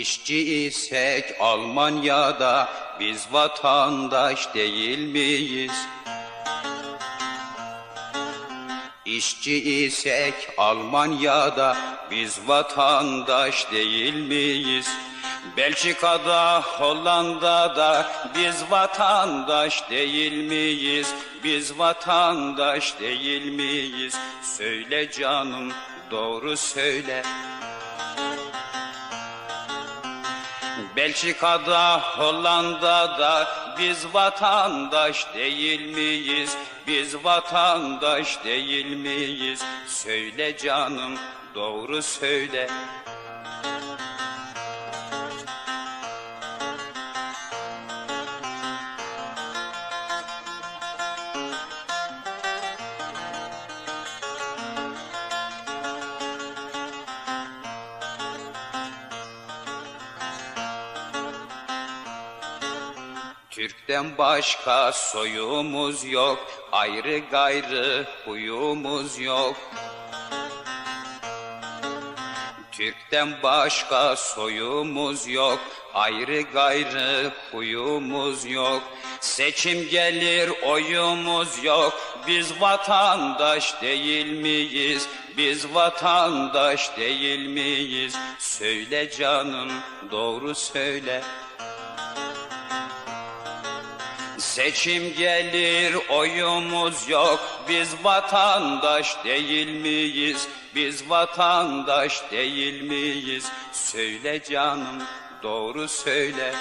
İşçi isek Almanya'da biz vatandaş değil miyiz? İşçi isek Almanya'da biz vatandaş değil miyiz? Belçika'da, Hollanda'da biz vatandaş değil miyiz? Biz vatandaş değil miyiz? Söyle canım, doğru söyle. Belçika'da, Hollanda'da biz vatandaş değil miyiz? Biz vatandaş değil miyiz? Söyle canım, doğru söyle. Türk'ten başka soyumuz yok, ayrı gayrı huyumuz yok. Türk'ten başka soyumuz yok, ayrı gayrı huyumuz yok. Seçim gelir oyumuz yok, biz vatandaş değil miyiz? Biz vatandaş değil miyiz? Söyle canım, doğru söyle. Seçim gelir oyumuz yok. Biz vatandaş değil miyiz? Biz vatandaş değil miyiz? Söyle canım doğru söyle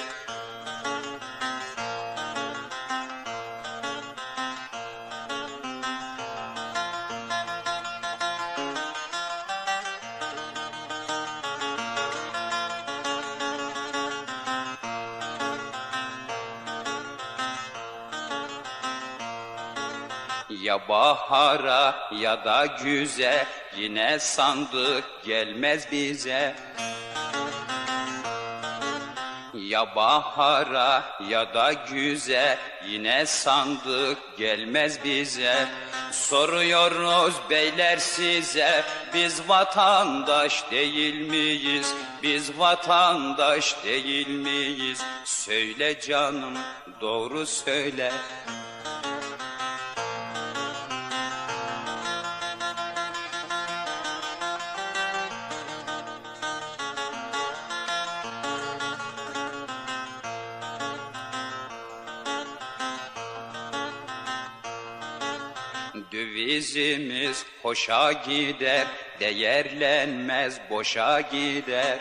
Ya bahara ya da güze yine sandık gelmez bize. Ya bahara ya da güze yine sandık gelmez bize. Soruyoruz beyler size biz vatandaş değil miyiz? Biz vatandaş değil miyiz? Söyle canım doğru söyle. Dövizimiz hoşa gider, değerlenmez boşa gider.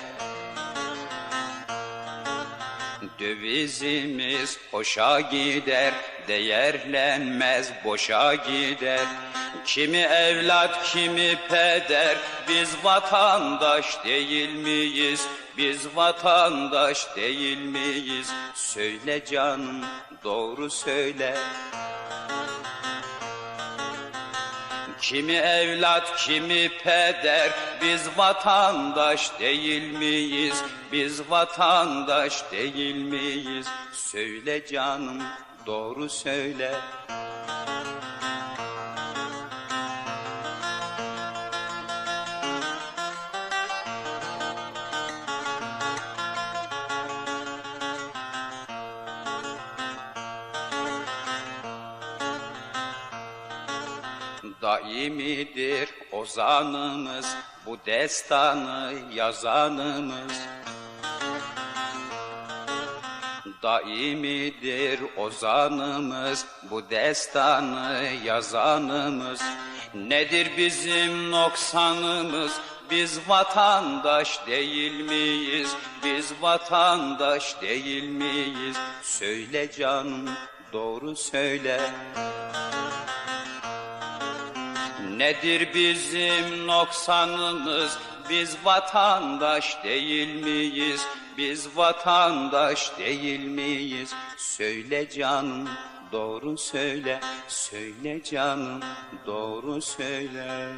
Dövizimiz hoşa gider, değerlenmez boşa gider. Kimi evlat, kimi peder, biz vatandaş değil miyiz? Biz vatandaş değil miyiz? Söyle canım, doğru söyle. Kimi evlat, kimi peder, biz vatandaş değil miyiz? Biz vatandaş değil miyiz? Söyle canım, doğru söyle. Daimidir ozanımız, bu destanı yazanımız. Daimidir ozanımız, bu destanı yazanımız. Nedir bizim noksanımız? Biz vatandaş değil miyiz? Biz vatandaş değil miyiz? Söyle canım, doğru söyle. Nedir bizim noksanımız? Biz vatandaş değil miyiz? Biz vatandaş değil miyiz? Söyle canım, doğru söyle. Söyle canım, doğru söyle.